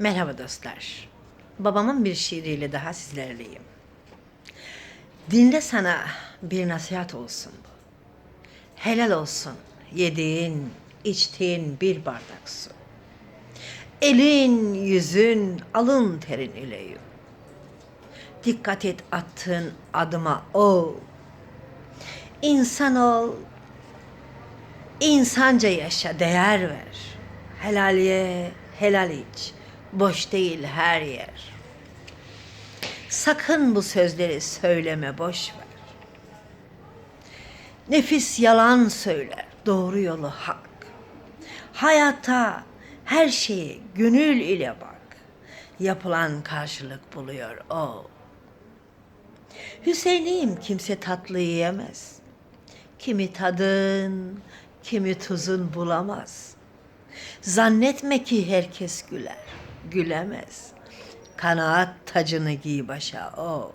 Merhaba dostlar. Babamın bir şiiriyle daha sizlerleyim. Dinle sana bir nasihat olsun bu. Helal olsun yediğin, içtiğin bir bardak su. Elin, yüzün, alın terin ile yu. Dikkat et attığın adıma o. İnsan ol, insanca yaşa, değer ver. Helal ye, helal iç. Boş değil her yer. Sakın bu sözleri söyleme, boş ver. Nefis yalan söyler, doğru yolu hak. Hayata, her şeye gönül ile bak. Yapılan karşılık buluyor o. Hüseyin'im kimse tatlı yiyemez. Kimi tadın, kimi tuzun bulamaz. Zannetme ki herkes güler, gülemez. Kanaat tacını giy başa o.